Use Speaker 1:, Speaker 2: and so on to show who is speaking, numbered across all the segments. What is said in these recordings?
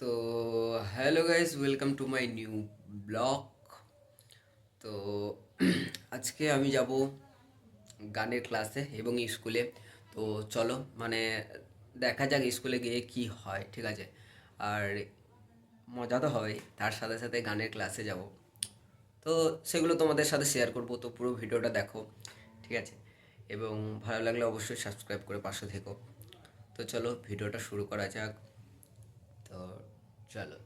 Speaker 1: তো hello guys, welcome to my new blog. তো আজকে আমি যাব গানের ক্লাসে এবং স্কুলে। তো চলো মানে দেখা যাক স্কুলে গিয়ে কি হয়, ঠিক আছে? আর মজা তো হবে তার সাথে সাথে গানের ক্লাসে যাব। তো সেগুলো তোমাদের সাথে শেয়ার করব, তো পুরো ভিডিওটা দেখো, ঠিক আছে? এবং ভালো লাগলে অবশ্যই সাবস্ক্রাইব করে পাশে থেকো। তো চলো, ভিডিওটা শুরু করা যাক। চলো।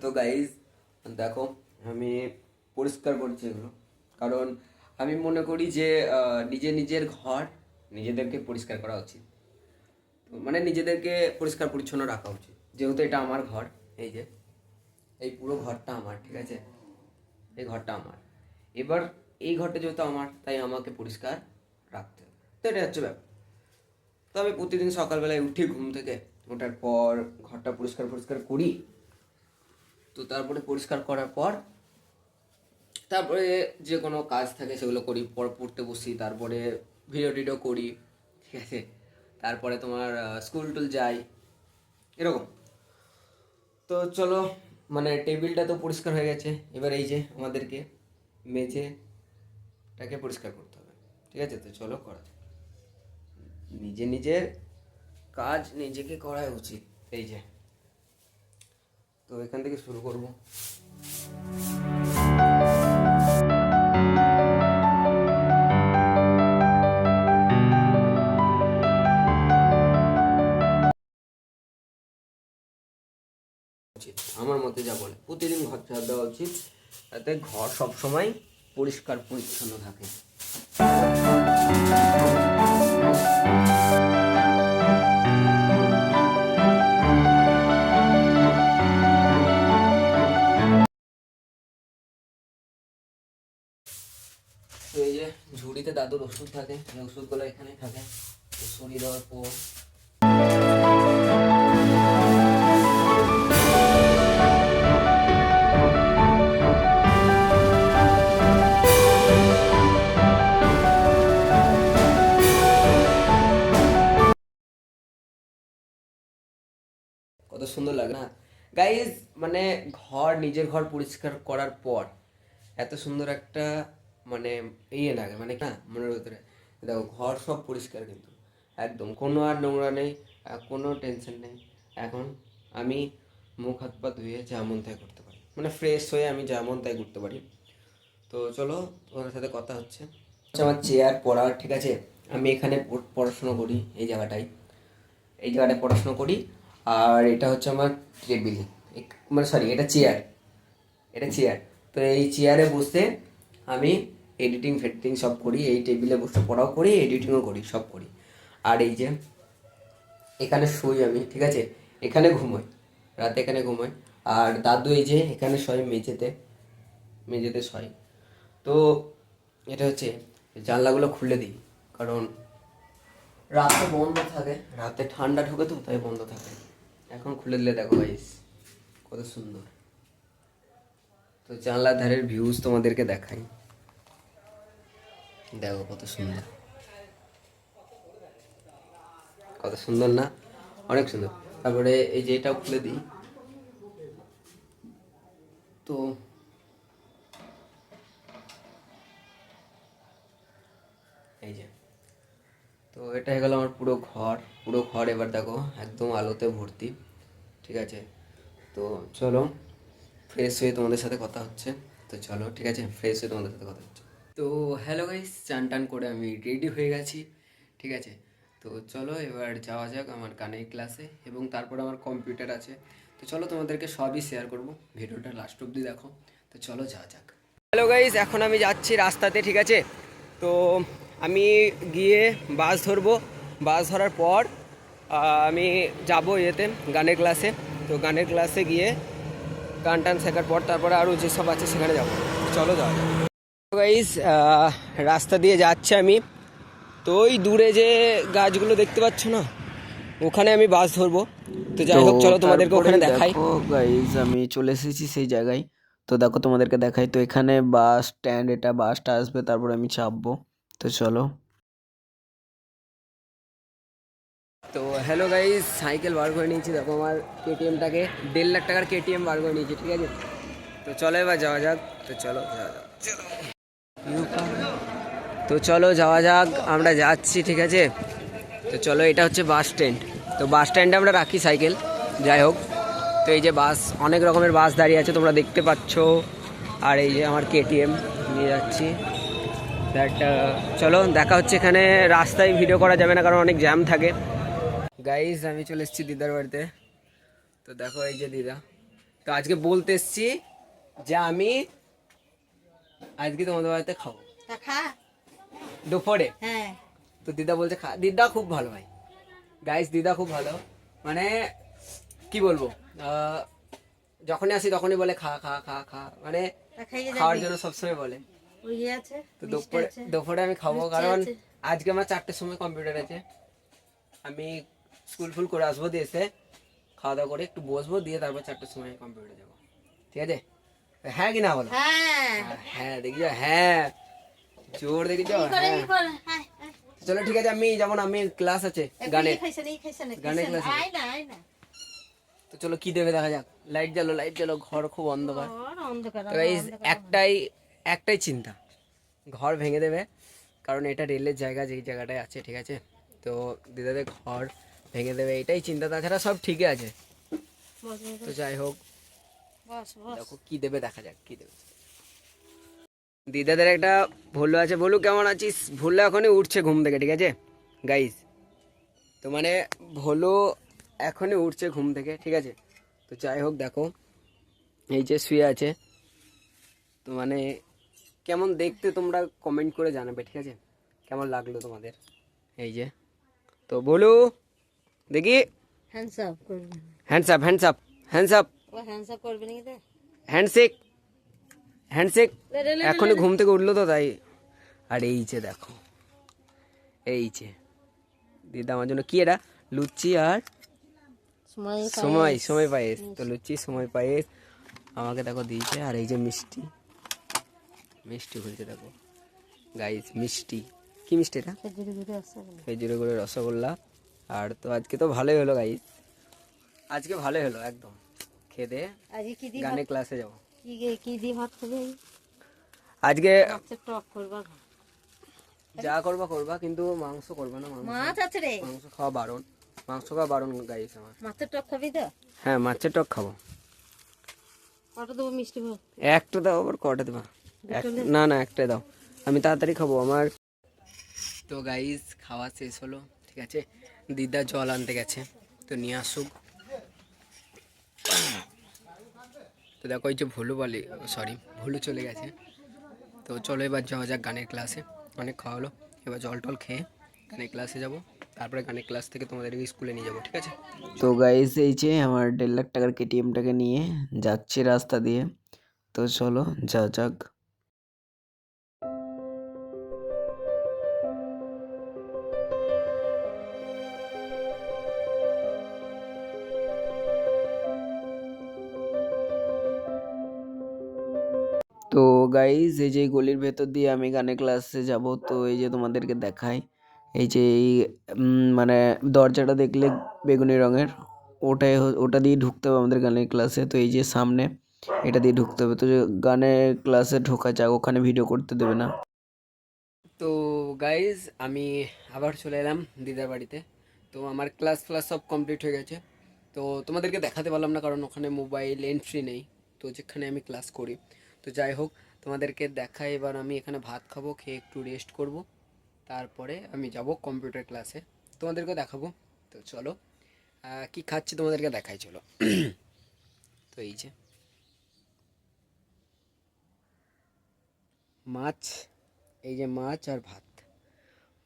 Speaker 1: তো গাইজ দেখো, আমি পরিষ্কার করছি এগুলো। কারণ আমি মনে করি যে নিজে নিজের ঘর নিজেদেরকে পরিষ্কার করা উচিত। মানে নিজেদেরকে পরিষ্কার পরিচ্ছন্ন রাখা উচিত। যেহেতু এটা আমার ঘর, এই যে, এই পুরো ঘরটা আমার, ঠিক আছে? এই ঘরটা আমার। এবার এই ঘরটা যেহেতু আমার, তাই আমাকে পরিষ্কার রাখতে হবে। তো এটা হচ্ছে ব্যাপার। তো আমি প্রতিদিন সকালবেলায় উঠি ঘুম থেকে ওঠার পর ঘরটা পরিষ্কার পরিষ্কার করি। তো তারপরে পরিষ্কার করার পর তারপরে যে কোনো কাজ থাকে সেগুলো করি, পর পড়তে বসি, তারপরে ভিডিও টিডিও করি, ঠিক আছে? তারপরে তোমার স্কুল টুল যাই, এরকম। তো চলো মানে টেবিলটা তো পরিষ্কার হয়ে গেছে। এবার এই যে আমাদেরকে মেঝেটাকে পরিষ্কার করতে হবে। ঠিক আছে? তো চলো, করা। নিজে নিজের কাজ নিজেকে করাই উচিত, এই যে। তো এখান থেকে শুরু করব। আমার মতে যা বলে, প্রতিদিন ঘর ঝাড় দেওয়া উচিত যাতে ঘর সবসময় পরিষ্কার, পরিচ্ছন্ন থাকে। ঝুড়িতে দাদুর ওষুধ থাকে ওষুধগুলো এখানে থাকে। তো সরিয়ে দেওয়ার পর। কত সুন্দর লাগে না? গাইজ মানে ঘর, নিজের ঘর পরিষ্কার করার পর, এত সুন্দর একটা মানে ইয়ে লাগে মানে না, মনের ভিতরে। দেখো, ঘর সব পরিষ্কার কিন্তু। একদম, কোনো আর নোংরা নেই কোনো টেনশন নেই। এখন আমি মুখ হাত পা ধুয়ে যেমন তাই করতে পারি। মানে ফ্রেশ হয়ে আমি যেমন তাই করতে পারি। তো চলো, তোমার সাথে কথা হচ্ছে। হচ্ছে আমার চেয়ার পড়া ঠিক আছে? আমি এখানে পড়াশুনো করি এই জায়গাটায়। এই জায়গাটায় পড়াশুনো করি। আর এটা হচ্ছে আমার টেবিল মানে সরি এটা চেয়ার এটা চেয়ার তো এই চেয়ারে বসে আমি এডিটিং ফেডিটিং সব করি, এই টেবিলে বসে পড়াও করি এডিটিংও করি, সব করি। আর এই যে, এখানে শুই আমি, ঠিক আছে? এখানে ঘুমোই, রাতে এখানে ঘুমোই। আর দাদু এই যে, এখানে শয় মেঝেতে মেঝেতে শয়। তো এটা হচ্ছে, জানলাগুলো খুলে দিই, কারণ রাতে বন্ধ থাকে, রাতে ঠান্ডা ঢোকে তো, তাই বন্ধ থাকে। এখন খুলে দিলে দেখো গাইস কত সুন্দর। তো জানলার ধারের ভিউজ তোমাদেরকে দেখাই। দেখো কত সুন্দর। কত সুন্দর না? অনেক সুন্দর। তারপরে এই যে এটাও খুলে দিই। তো এই যে। তো এটা হয়ে গেল আমার পুরো ঘর। পুরো ঘর এবার দেখো, একদম আলোতে ভর্তি। ঠিক আছে? তো চলো ফ্রেশ হয়ে তোমাদের সাথে কথা হচ্ছে। তো চলো, ঠিক আছে? ফ্রেশ হয়ে তোমাদের সাথে কথা হচ্ছে। তো হ্যালো গাইস চান টান করে আমি রেডি হয়ে গেছি, ঠিক আছে? তো চলো এবার যাওয়া যাক আমার গানের ক্লাসে এবং তারপর আমার কম্পিউটার আছে। তো চলো তোমাদেরকে সবই শেয়ার করব, ভিডিওটা লাস্ট অবধি দেখো। তো চলো যাওয়া যাক। হ্যালো গাইস এখন আমি যাচ্ছি রাস্তাতে, ঠিক আছে? তো আমি গিয়ে বাস ধরবো। বাস ধরার পর আমি যাব ইয়েতে, গানের ক্লাসে তো গানের ক্লাসে গিয়ে গান টান শেখার পর, তারপরে আরও যেসব আছে সেখানে যাব। চলো যাওয়া গাইস রাস্তা দিয়ে যাচ্ছে আমি। তো ওই দূরে যে গাছগুলো দেখতে পাচ্ছ না ওখানে আমি বাস ধরবো। তো যাই হোক চলো তোমাদেরকে ওখানে দেখাই।
Speaker 2: গাইজ আমি চলে এসেছি সেই জায়গায়। তো দেখো তোমাদেরকে দেখাই। তো এখানে বাস স্ট্যান্ড এটা বাসটা আসবে তারপর আমি চাপবো। তো চলো।
Speaker 1: তো হ্যালো গাইস সাইকেল বার করে নিয়েছি। দেখো আমার কেটিএমটাকে দেড় লাখ টাকার কেটিএম বার করে নিয়েছি ঠিক আছে? তো চলো এবার যাওয়া যাক। তো চলো যাওয়া যাক। চলো তো চলো যাওয়া যাক, আমরা যাচ্ছি, ঠিক আছে? তো চলো, এটা হচ্ছে বাস স্ট্যান্ড তো বাস স্ট্যান্ডে আমরা রাখি সাইকেল, যাই হোক। তো এই যে বাস, অনেক রকমের বাস দাঁড়িয়ে আছে, তোমরা দেখতে পাচ্ছ। আর এই যে আমার কেটিএম নিয়ে যাচ্ছি। দ্যাট চলো, দেখা হচ্ছে এখানে। রাস্তায় ভিডিও করা যাবে না, কারণ অনেক জ্যাম থাকে। গাইজ আমি চলে এসেছি দিদার বাড়িতে। তো দেখো, এই যে দিদা। তো আজকে বলতে এসছি যে আমি আজকে তোমাদের বাড়িতে খাব।
Speaker 3: তা খা।
Speaker 1: দুপুরে?
Speaker 3: হ্যাঁ।
Speaker 1: তো দিদা বলছে খা। দিদা খুব ভালো ভাই। গাইস দিদা খুব ভালো। মানে কি বলব? আহ, যখনই আসি তখনই বলে খা খা খা খা। মানে
Speaker 3: তা খাইয়ে
Speaker 1: খাওয়ার
Speaker 3: যাবি
Speaker 1: জন্য সবসময় বলে।
Speaker 3: ওই ইয়ে আছে?
Speaker 1: তো
Speaker 3: মিষ্টি
Speaker 1: দুপুরে
Speaker 3: আছে।
Speaker 1: দুপুরে আমি খাব
Speaker 3: মিষ্টি
Speaker 1: কারণ
Speaker 3: আছে।
Speaker 1: আজকে আমার চারটের সময় কম্পিউটার আছে। আমি স্কুল ফুল করে আসব দিয়ে এসে খাওয়া দাওয়া করে একটু বসবো দিয়ে তারপর চারটের সময় কম্পিউটার যাব। ঠিক আছে? হ্যাঁ কি না বলো?
Speaker 3: হ্যাঁ।
Speaker 1: হ্যাঁ দেখি হ্যাঁ। জোর দেখি যাও হ্যাঁ।
Speaker 3: আয়।
Speaker 1: চলো ঠিক আছে আমি যেমন আমি ক্লাস আছে
Speaker 3: একটু
Speaker 1: গানের।
Speaker 3: ই খাইছে না, ই খাইছে না,
Speaker 1: গানের
Speaker 3: খাইছে। না।
Speaker 1: class এ।
Speaker 3: আয় না, আয় না।
Speaker 1: তো চলো কি দেবে দেখা যাক। লাইট জ্বালো লাইট জ্বালো ঘর খুব অন্ধকার। একটাই একটাই চিন্তা। ঘর ভেঙে দেবে কারণ এটা রেলের জায়গা যেই জায়গাটায় আছে ঠিক আছে? তো দিদাদের ঘর ভেঙে দেবে এটাই চিন্তা। তাছাড়া সব ঠিকই আছে। তো যাই হোক। দেখো কি দেবে দেখা যাক কি দেবে। দিদাদের একটা ভুলু আছে। বলু কেমন আছিস? ভুলু এখনই উঠছে ঘুম থেকে ঠিক আছে? গাইস তো মানে ভোলু এখনই উঠছে ঘুম থেকে ঠিক আছে? তো যাই হোক দেখো। এই যে শুয়ে আছে। তো মানে কেমন দেখতে তোমরা কমেন্ট করে জানাবে ঠিক আছে? কেমন লাগল তোমাদের? এই যে। তো বলু দেখি।
Speaker 3: Hands up করবি। না।
Speaker 1: Hands up hands up hands up handshake handshake এখনই ঘুম থেকে উঠল তো তাই। আর এই যে দেখো এই যে। দিদা আমার জন্য কি এটা? লুচি আর
Speaker 3: সময়
Speaker 1: সময় পায়েস। তো লুচি সময় পায়েস। আমাকে দেখো দিয়েছে আর এই যে মিষ্টি। মিষ্টি হয়েছে দেখো। গাইস মিষ্টি। কি মিষ্টি এটা?
Speaker 3: খেজুরি গুড়ি আছে না?
Speaker 1: খেজুরে করে রসগোল্লা। আর তো আজকে তো ভালোই হলো গাইস আজকে ভালোই হলো একদম। খেয়ে দিয়ে গানে ক্লাসে যাব।
Speaker 3: কি গে- কি দি ভাত খাবি?
Speaker 1: আজকে
Speaker 3: টক করবা
Speaker 1: যা করবা করবা কিন্তু মাংস করবা না মাংস
Speaker 3: মাছ আছে রে।
Speaker 1: মাংস খাওয়া বারণ। মাংস খাওয়া বারণ গাইস আমার।
Speaker 3: মাছের টক খাবি তো?
Speaker 1: হ্যাঁ মাছের টক খাব।
Speaker 3: কত দেবো মিষ্টি ভাত?
Speaker 1: একটা দাও আবার কটা দেবা? না না একটাই দাও। আমি তাড়াতাড়ি খাব আমার তো গাইস খাওয়া শেষ হলো ঠিক আছে? দিদা জল আনতে গেছে তো নিয়ে আসুক। তো দেখো এই যে ভুলু বলে সরি ভুলু চলে গেছে। তো চলো এবার যাওয়া যাক গানের ক্লাসে অনেক খাওয়া হলো, এবার জল টল খেয়ে গানের ক্লাসে যাব। তারপরে গানের ক্লাস থেকে তোমাদেরকে স্কুলে নিয়ে যাব, ঠিক আছে?
Speaker 2: তো গাইস এই যে আমার দেড় লাখ টাকার কেটিএমটাকে নিয়ে যাচ্ছি রাস্তা দিয়ে। তো চলো যা যাক। তো গাইজ এই যে গলির ভেতর দিয়ে আমি গানের ক্লাসে যাব, তো এই যে তোমাদেরকে দেখাই। এই যে এই মানে দরজাটা দেখলে বেগুনি রঙের, ওটাই ওটা দিয়ে ঢুকতে হবে আমাদের গানের ক্লাসে তো এই যে সামনে এটা দিয়ে ঢুকতে হবে। তো গানের ক্লাসে ঢোকা যাক, ওখানে ভিডিও করতে দেবে না।
Speaker 1: তো গাইজ আমি আবার চলে এলাম দিদার বাড়িতে। তো আমার ক্লাস ফ্লাস সব কমপ্লিট হয়ে গেছে। তো তোমাদেরকে দেখাতে পারলাম না, কারণ ওখানে মোবাইল এন্ট্রি নেই। তো যেখানে আমি ক্লাস করি। তো যাই হোক, তোমাদেরকে দেখাই, এবার আমি এখানে ভাত খাব, খেয়ে একটু রেস্ট করব। তারপরে আমি যাব কম্পিউটার ক্লাসে তোমাদেরকে দেখাবো। তো চলো কি খাচ্ছি তোমাদেরকে দেখাই, চলো। তো এই যে। মাছ, এই যে মাছ আর ভাত।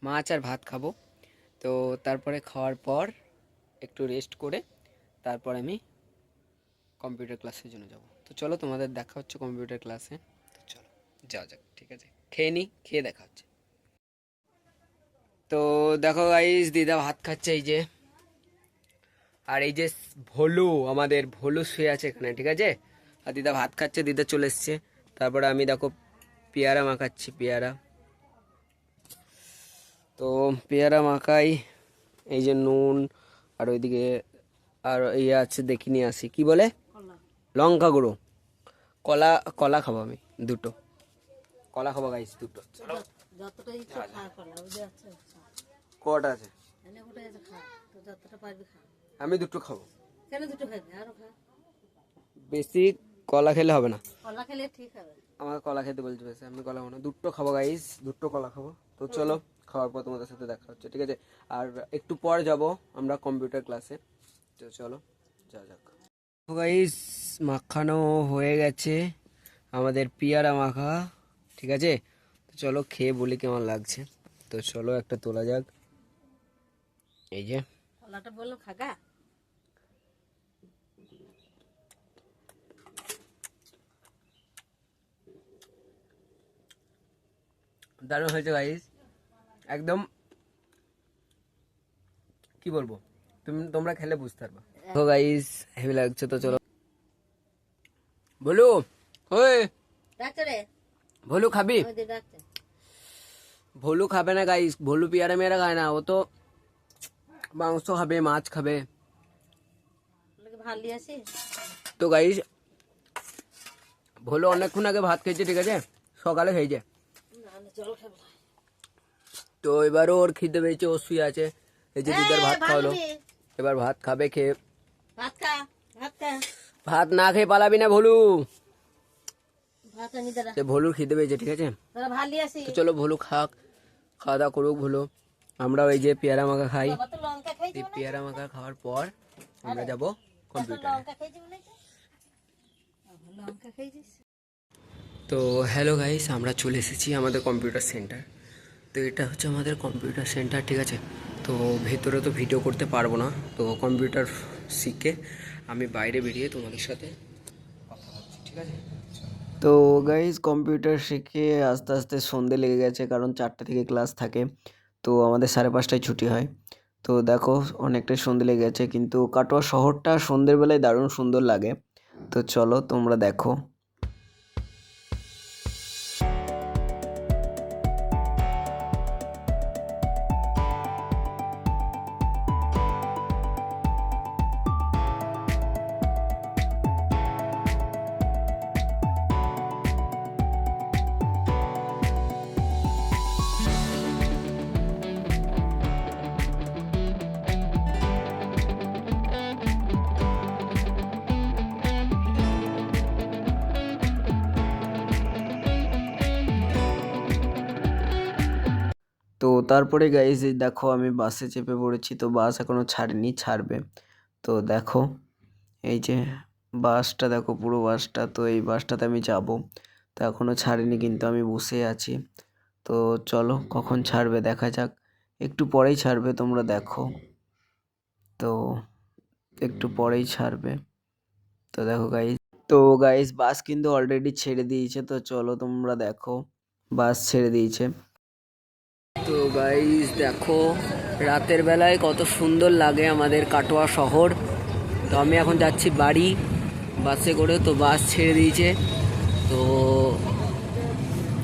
Speaker 1: মাছ আর ভাত খাব। তো তারপরে খাওয়ার পর একটু রেস্ট করে, তারপর আমি কম্পিউটার ক্লাসের জন্য যাব। তো চলো তোমাদের দেখা হচ্ছে কম্পিউটার ক্লাসে তো চলো, যাওয়া যাক, ঠিক আছে? খেয়ে নিই খেয়ে দেখা হচ্ছে। তো দেখো গাইস দিদা ভাত খাচ্ছে এই যে। আর এই যে ভোলু, আমাদের ভোলু শুয়ে আছে এখানে, ঠিক আছে? আর দিদা ভাত খাচ্ছে, দিদা চলে এসছে। তারপরে আমি দেখো পেয়ারা মাখাচ্ছি, পেয়ারা। তো পেয়ারা মাখাই, এই যে নুন, আর ওইদিকে আর ইয়ে আছে দেখি নিয়ে আসি। কি বলে? লঙ্কা গুঁড়ো। কলা কলা খাব আমি দুটো। কলা খাব গাইস দুটো। কটা আছে?
Speaker 3: এনে ওটা আছে খা। তো যতটা পারবি খা।
Speaker 1: আমি দুটো খাব।
Speaker 3: কেন দুটো খাবি? আরও খা।
Speaker 1: বেশি কলা খেলে হবে না।
Speaker 3: কলা খেলে ঠিক হবে।
Speaker 1: আমাকে কলা খেতে বলছে বেশি আমি কলা খাব না। দুটো খাব গাইস দুটো কলা খাব। তো চলো খাওয়ার পর তোমাদের সাথে দেখা হচ্ছে ঠিক আছে? আর একটু পর যাব আমরা কম্পিউটার ক্লাসে তো চলো যা যাক। গাইস মাখানো হয়ে গেছে। আমাদের পিয়ারা মাখা ঠিক আছে? তো চলো খেয়ে বলি কেমন লাগছে। তো চলো একটা তোলা যাক। এই যে।
Speaker 3: কলাটা বললাম খাগা।
Speaker 1: দারুণ হয়েছে গাইস একদম কি বলব? তুমি তোমরা খেলে বুঝতে পারবা তো গাইস হেভি লাগছে তো চলো বলু ওই
Speaker 3: ডাক্তারে
Speaker 1: ভলু খাবি ভলু খাবে না গাইস ভলু পিয়ারা মেয়েরা খায় না ও তো মাংস খাবে মাছ খাবে তো গাইস ভলু অনেকক্ষণ আগে ভাত খেয়েছে ঠিক আছে সকালে খেয়েছে তো এবারও ওর খিদে পেয়েছে ও শুয়ে আছে এই যে দিদার ভাত খাওয়ালো এবার ভাত খাবে খেয়ে
Speaker 3: ভাত খা ভাত খা।
Speaker 1: ভাত না খেয়ে পালাবি না ভলু। ভলুর খিদে পেয়েছে ঠিক আছে? তো চলো ভলু খাক খাওয়া দাওয়া করুক ভলু। আমরা ওই যে পেয়ারা মাখা খাই। এই পেয়ারা মাখা খাওয়ার পর আমরা যাব কম্পিউটারে তো হ্যালো গাইস আমরা চলে এসেছি আমাদের কম্পিউটার সেন্টার তো এটা হচ্ছে আমাদের কম্পিউটার সেন্টার ঠিক আছে? তো ভেতরে তো ভিডিও করতে পারব না। তো কম্পিউটার শিখে আমি বাইরে বেরিয়ে তোমাদের সাথে ঠিক আছে? তো গাইজ কম্পিউটার শিখে আস্তে আস্তে সন্ধে লেগে গেছে, কারণ চারটে থেকে ক্লাস থাকে। তো আমাদের সাড়ে পাঁচটায় ছুটি হয়। তো দেখো, অনেকটাই সন্ধে লেগে গেছে, কিন্তু কাটোয়া শহরটা সন্ধ্যের বেলায় দারুণ সুন্দর লাগে। তো চলো তোমরা দেখো। তো তারপরে গাইজ দেখো আমি বাসে চেপে পড়েছি, তো বাস এখনও ছাড়েনি, ছাড়বে। তো দেখো, এই যে বাসটা দেখো, পুরো বাসটা তো এই বাসটাতে আমি যাব। তো এখনও ছাড়েনি কিন্তু আমি বসে আছি। তো চলো, কখন ছাড়বে দেখা যাক। একটু পরেই ছাড়বে, তোমরা দেখো। তো একটু পরেই ছাড়বে। তো দেখো গাইজ তো গাইজ বাস কিন্তু অলরেডি ছেড়ে দিয়েছে, তো চলো তোমরা দেখো। বাস ছেড়ে দিয়েছে। তো গাইস দেখো, রাতের বেলায় কত সুন্দর লাগে আমাদের কাটোয়া শহর। তো আমি এখন যাচ্ছি বাড়ি, বাসে করে, তো বাস ছেড়ে দিয়েছে। তো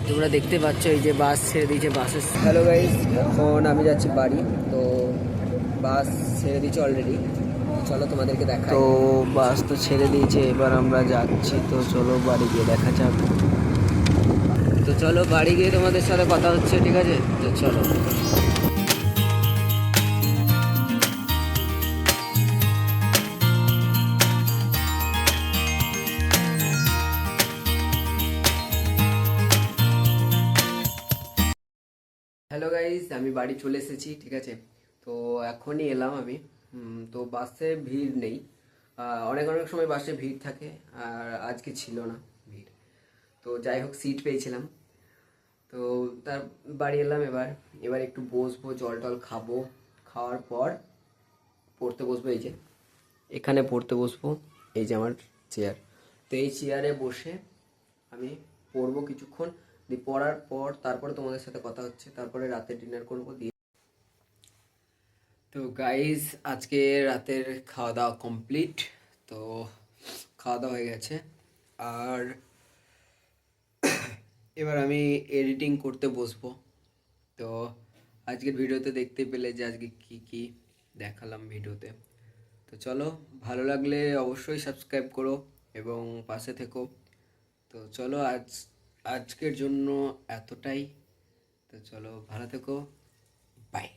Speaker 1: তোমরা দেখতে পাচ্ছ এই যে বাস ছেড়ে দিয়েছে বাসের হ্যালো গাইস এখন আমি যাচ্ছি বাড়ি, তো বাস ছেড়ে দিয়েছে অলরেডি চলো তোমাদেরকে দেখা তো বাস তো ছেড়ে দিয়েছে, এবার আমরা যাচ্ছি, তো চলো বাড়ি গিয়ে দেখা যাক। তো চলো বাড়ি গিয়ে তোমাদের সাথে কথা হচ্ছে, ঠিক আছে? তো চলো। হ্যালো গাইস আমি বাড়ি চলে এসেছি, ঠিক আছে? তো এখনই এলাম আমি। তো বাসে ভিড় নেই। অনেক অনেক সময় বাসে ভিড় থাকে, আর আজকে ছিল না। তো যাই হোক সিট পেয়েছিলাম। তো তার বাড়ি এলাম এবার। এবার একটু বসবো, জল টল খাব। খাওয়ার পর পড়তে বসবো, এই যে। এখানে পড়তে বসবো, এই যে আমার চেয়ার তো এই চেয়ারে বসে আমি পড়ব কিছুক্ষণ। দিয়ে পড়ার পর তারপরে তোমাদের সাথে কথা হচ্ছে। তারপরে রাতে ডিনার করব, দিয়ে তো গাইজ আজকে রাতের খাওয়া দাওয়া কমপ্লিট তো খাওয়া দাওয়া হয়ে গেছে। আর এবার আমি এডিটিং করতে বসবো। তো আজকের ভিডিওতে দেখতে পেলে যে আজকে কী কী দেখালাম ভিডিওতে। তো চলো, ভালো লাগলে অবশ্যই সাবস্ক্রাইব করো এবং পাশে থেকো। তো চলো, আজ, আজকের জন্য এতটাই। তো চলো, ভালো থেকো। বাই